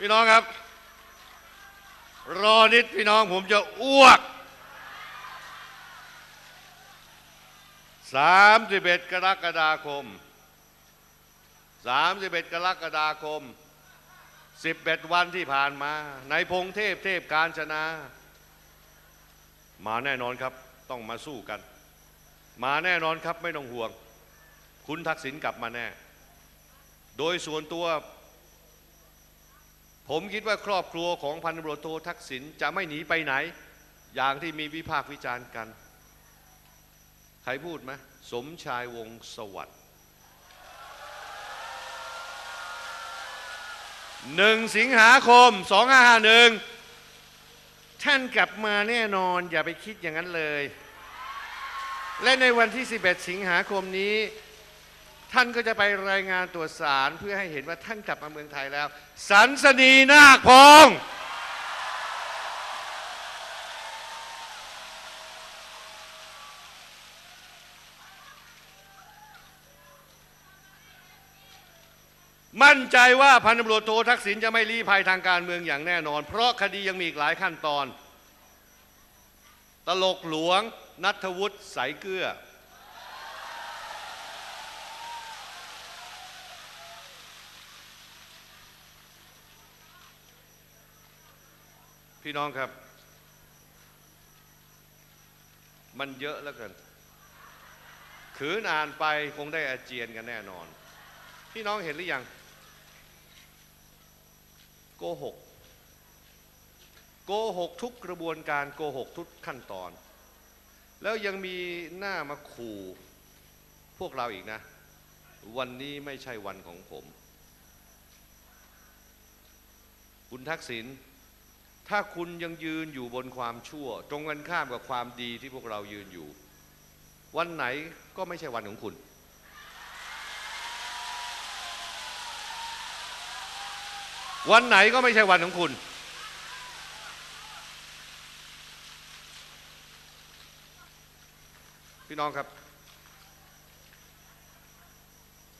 พี่น้องครับ รอนิดพี่น้องผมจะอ้วก31กรกฎาคม31กรกฎาคม11วันที่ผ่านมา ในพงเทพเทพการชนะ มาแน่นอนครับต้องมาสู้กัน มาแน่นอนครับไม่ต้องห่วง คุณทักษิณกลับมาแน่ โดยส่วนตัว ผมคิดว่าครอบครัวของพันตำรวจโททักษิณจะไม่หนีไปไหน อย่างที่มีวิพากษ์วิจารณ์กัน ใครพูดไหมสมชายวงศ์สวัสดิ์หนึ่งสิงหาคม 2551 ท่านกลับมาแน่นอนอย่าไปคิดอย่างนั้นเลย และในวันที่ 11 สิงหาคมนี้ ท่านก็จะไปรายงานตัวสารเพื่อให้เห็นว่าท่านกลับมาเมืองไทยแล้ว สันสนีนาคพองมั่นใจว่าพันตำรวจโททักษิณจะไม่ลี้ภัยทางการเมืองอย่างแน่นอน เพราะคดียังมีอีกหลายขั้นตอน ตลกหลวง นัทวุฒิใสเกลือ พี่น้องครับ มันเยอะแล้วกันขืนอ่านไปคงได้อาเจียนกันแน่นอน พี่น้องเห็นหรือยัง โกหก โกหกทุกกระบวนการโกหกทุกขั้นตอน แล้วยังมีหน้ามาขู่พวกเราอีกนะ วันนี้ไม่ใช่วันของผม คุณทักษิณ ถ้าคุณยังยืนอยู่บนความชั่ว ตรงกันข้ามกับความดีที่พวกเรายืนอยู่ วันไหนก็ไม่ใช่วันของคุณ วันไหนก็ไม่ใช่วันของคุณพี่น้องครับ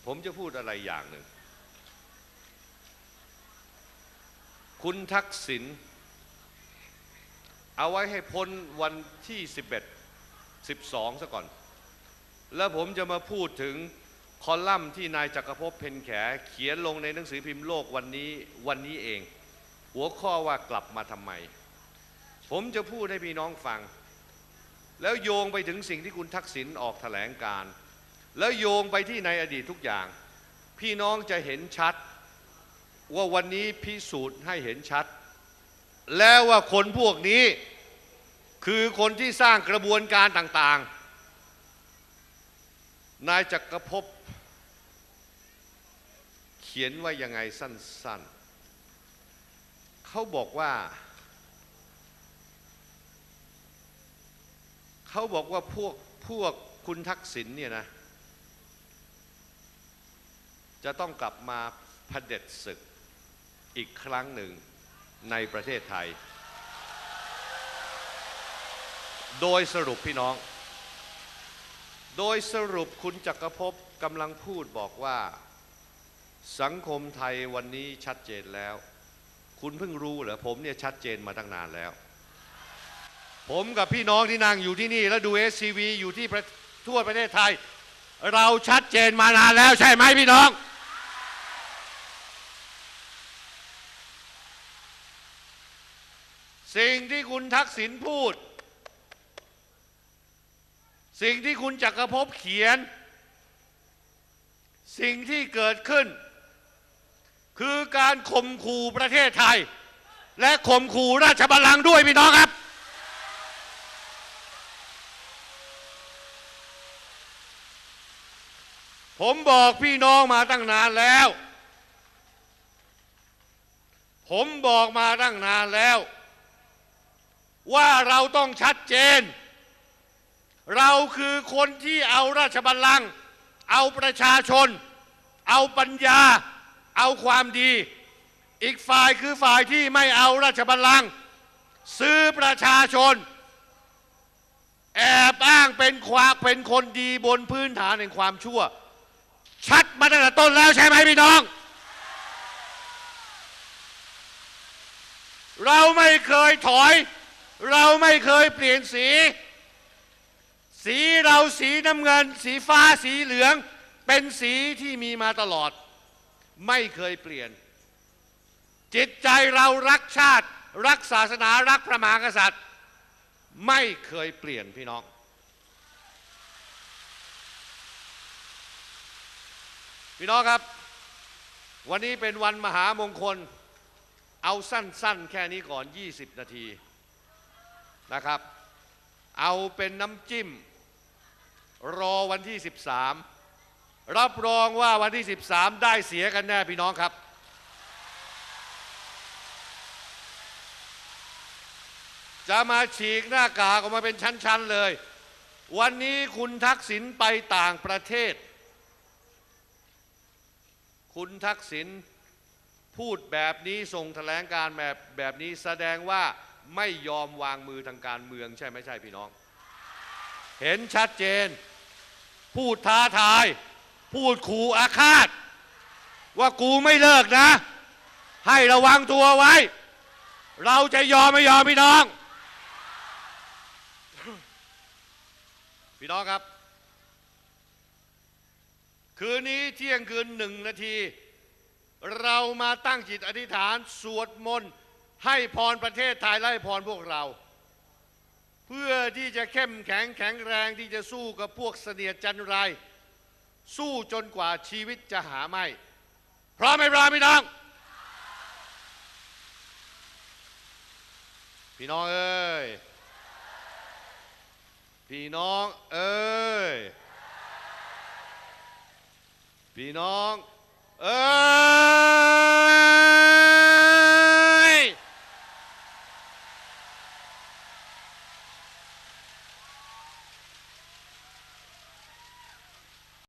ผมจะพูดอะไรอย่างหนึ่ง คุณทักษิณ เอาไว้ให้พ้นวันที่ 11 12ซะก่อน แล้วผมจะมาพูดถึงคอลัมน์ที่นายจักรภพเพนแข เขียนลงในหนังสือพิมพ์โลกวันนี้วันนี้เอง หัวข้อว่ากลับมาทำไม ผมจะพูดให้พี่น้องฟัง แล้วโยงไปถึงสิ่งที่คุณทักษิณออกแถลงการ แล้วโยงไปที่ในอดีตทุกอย่าง พี่น้องจะเห็นชัด ว่าวันนี้พิสูจน์ให้เห็นชัด แล้วว่าคนพวกนี้คือคนที่สร้างกระบวนการต่างๆ นายจักรภพเขียนว่ายังไงสั้นๆ เขาบอกว่า เขาบอกว่าพวกพวกคุณทักษิณเนี่ยนะ จะต้องกลับมาเด็จศึกอีกครั้งหนึ่ง ในประเทศไทย โดยสรุปพี่น้อง โดยสรุปคุณจักรภพกำลังพูดบอกว่า สังคมไทยวันนี้ชัดเจนแล้ว คุณเพิ่งรู้เหรอผมเนี่ยชัดเจนมาตั้งนานแล้ว ผมกับพี่น้องที่นั่งอยู่ที่นี่ แล้วดูเอสซีวีอยู่ที่ทั่วประเทศไทย เราชัดเจนมานานแล้วใช่ไหมพี่น้อง สิ่งที่คุณทักษิณพูด สิ่งที่คุณจักรภพเขียน สิ่งที่เกิดขึ้น คือการข่มขู่ประเทศไทย และข่มขู่ราชบัลลังก์ด้วยพี่น้องครับ ผมบอกพี่น้องมาตั้งนานแล้ว ผมบอกมาตั้งนานแล้ว ว่าเราต้องชัดเจน เราคือคนที่เอาราชบัลลังก์เอาประชาชน เอาปัญญา เอาความดี อีกฝ่ายคือฝ่ายที่ไม่เอาราชบัลลังก์ซื้อประชาชน แอบอ้างเป็นความเป็นคนดีบนพื้นฐานแห่งความชั่ว ชัดมาตั้งแต่ต้นแล้วใช่ไหมพี่น้องเราไม่เคยถอย เราไม่เคยเปลี่ยนสี สีเราสีน้ำเงิน สีฟ้าสีเหลือง เป็นสีที่มีมาตลอด ไม่เคยเปลี่ยน จิตใจเรารักชาติ รักศาสนารักพระมหากษัตริย์ ไม่เคยเปลี่ยนพี่น้องพี่น้องครับ วันนี้เป็นวันมหามงคล เอาสั้น ๆ แค่นี้ก่อน 20 นาที นะครับ เอาเป็นน้ำจิ้ม รอวันที่ 13 รับรองว่าวันที่ 13 ได้เสียกันแน่พี่น้องครับ จะมาฉีกหน้ากากออกมาเป็นชั้น ๆ เลย วันนี้คุณทักษิณไปต่างประเทศ คุณทักษิณพูดแบบนี้ส่งแถลงการแบบแบบนี้แสดงว่า ไม่ยอมวางมือทางการเมืองใช่ไม่ใช่พี่น้อง เห็นชัดเจน พูดท้าทาย พูดขู่อาฆาต ว่ากูไม่เลิกนะ ให้ระวังตัวไว้ เราจะยอมไม่ยอมพี่น้อง พี่น้องครับ คืนนี้เที่ยงคืนหนึ่งนาที เรามาตั้งจิตอธิษฐานสวดมนต์ ให้พรประเทศไทยและให้พรพวกเรา เพื่อที่จะเข้มแข็งแข็งแรงที่จะสู้กับพวกเสนียดจันไรสู้จนกว่าชีวิตจะหาไม่ พร้อมไหมพร้อมพี่น้อง พี่น้องเอ้ย พี่น้องเอ้ย พี่น้องเอ้